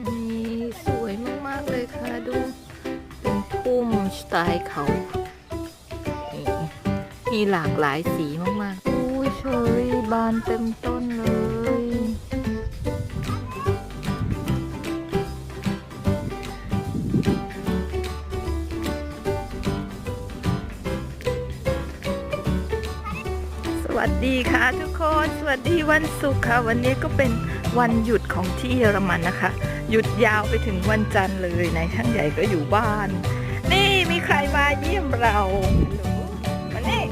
นี่สวยมาก ๆ เลยค่ะดู เป็นทุ่งสไตล์เขา มีหลากหลายสีมาก ๆ อุ้ยเชยบานเต็มต้นเลยสวัสดีค่ะทุกคน สวัสดีวันศุกร์ค่ะ วันนี้ก็เป็นวันหยุดของที่เยอรมันนะคะ หยุดยาวไปถึงวันจันทร์เลยนายช่างใหญ่ก็อยู่บ้าน นี่มีใครมาเยี่ยมเราฮัลโหลมานี่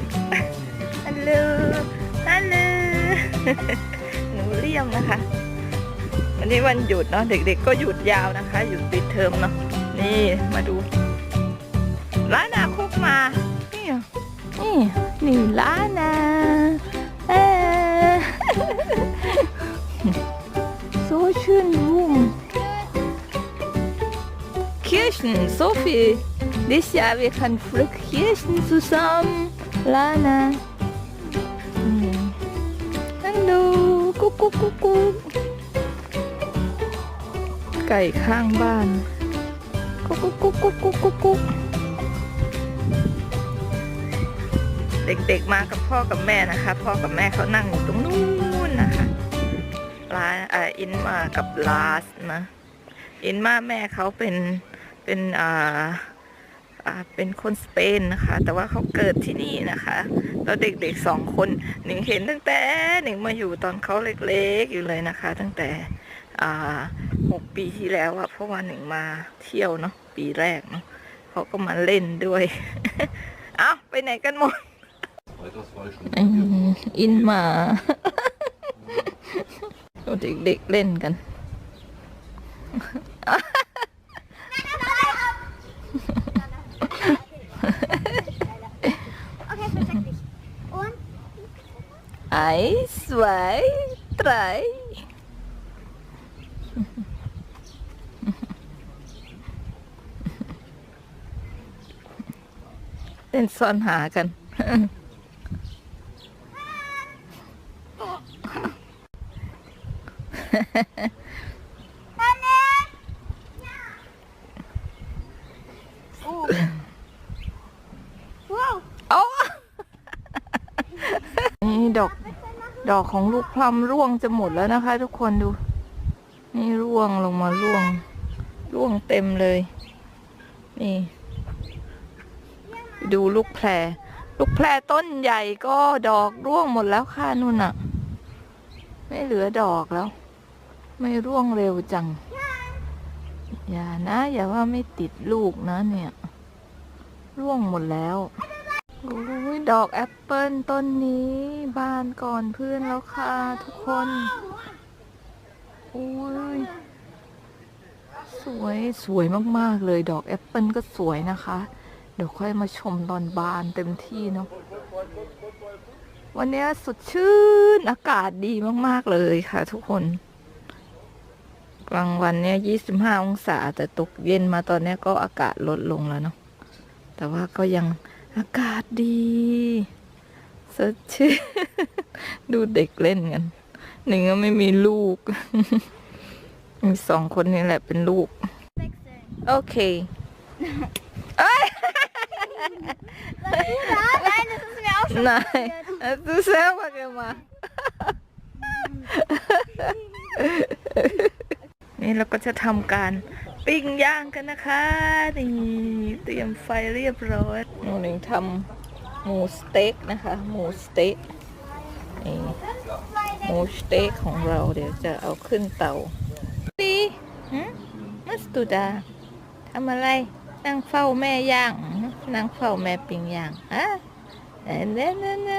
ฮัลโหลฮัลโหลหนูเลี่ยมนะคะ วันนี้วันหยุดเนาะเด็กๆ ก็หยุดยาวนะคะ หยุดปิดเทอมเนาะนี่มาดูร้านอาคุกมา นี่นี่นี่ร้านอา Kirchen. so viel dieses Jahr wir können Glück Kirschen zusammen Lana Hm. Hallo กุ๊กกุ๊กกุ๊กกุ๊กไก่ข้างบ้านกุ๊กกุ๊กกุ๊กกุ๊กกุ๊กกุ๊กกุ๊กเด็กๆมากับพ่อกับแม่นะคะ พ่อกับแม่เขานั่งอยู่ตรงนู้นนะคะลาอ่าอินมากับลาสนะ อินมาแม่เขาเป็น เป็นอ่าอ่าเป็นคนสเปนนะคะ แต่ว่าเขาเกิดที่นี่นะคะแล้วเด็กๆสองคนหนิงเห็นตั้งแต่หนิงมาอยู่ตอนเขาเล็กๆอยู่เลยนะคะ ตั้งแต่อ่าหกปีที่แล้วอะเพราะว่าหนิงมาเที่ยวเนาะปีแรกเนาะเขาก็มาเล่นด้วยเอ้าไปไหนกันหมด Weiters war ich schon อืมอินมาดูเด็กๆเล่นกัน ไอสวยไตรเล่นซ่อนหากัน wow, โอ้นี่ ดอกของลูกพลัมร่วงจะหมดแล้วนะคะ ทุกคนดู นี่ร่วงลงมาร่วง ร่วงเต็มเลย นี่ ดูลูกแพรลูกแพรต้นใหญ่ก็ดอกร่วงหมดแล้วค่ะนู่นน่ะไม่เหลือดอกแล้ว ไม่ร่วงเร็วจัง อย่านะ อย่าว่าไม่ติดลูกนะเนี่ย ร่วงหมดแล้ว โอ้ยดอกแอปเปิลต้นนี้บานก่อนเพื่อนแล้วค่ะทุกคนโอ้ยสวยสวยมากๆเลย ดอกแอปเปิลก็สวยนะคะ เดี๋ยวค่อยมาชมตอนบานเต็มที่เนาะวันนี้สดชื่นอากาศดีมากๆเลยค่ะ ทุกคน กลางวันเนี่ยยี่สิบห้าองศา แต่ตกเย็นมาตอนนี้ก็อากาศลดลงแล้วเนาะแต่ว่าก็ยัง อากาศดีสดชื่นดูเด็กเล่นกัน หนึ่งก็ไม่มีลูก มีสองคนนี่แหละเป็นลูก โอเคเอ้ย nein, das ist mir auch schon นาย passiert. ดูเซลมาเกันมานี่เราก็จะทำการ ปิ้งย่างกันนะคะนี่เตรียมไฟเรียบร้อยหนูหนึ่งทำหมูสเต็กนะคะ หมูสเต็กนี่หมูสเต็กของเราเดี๋ยวจะเอาขึ้นเตาดีหึมัสตูดาทำอะไรนั่งเฝ้าแม่ย่างนั่งเฝ้าแม่ปิ้งย่างฮะเน่เน่เน่น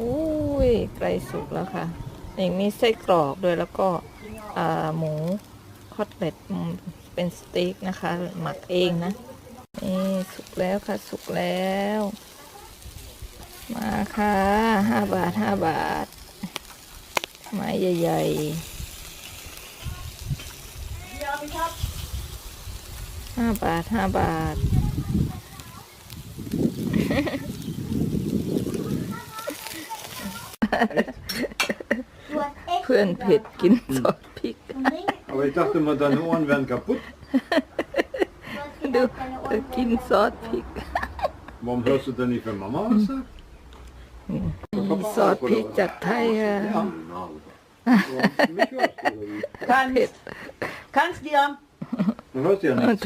อุ้ยใกล้สุกแล้วค่ะนี่มีไส้กรอกด้วยแล้วก็หมู อตเล็ตอืมเป็นสเต็กนะคะ หมักเองนะนี่สุกแล้วค่ะสุกแล้ว มาค่ะห้าบาทห้าบาทไม้ใหญ่ๆห้าบาทห้าบาท Du hast echt เพื่อนเผ็ดกินซอสพริก Ding. Aber ich dachte mal, deine Ohren wären kaputt. du Kind Sortpick. Warum hörst du denn nicht, wenn Mama was sagt? Sortpick der Teil. Kannst, du dir. Du hörst ja nichts.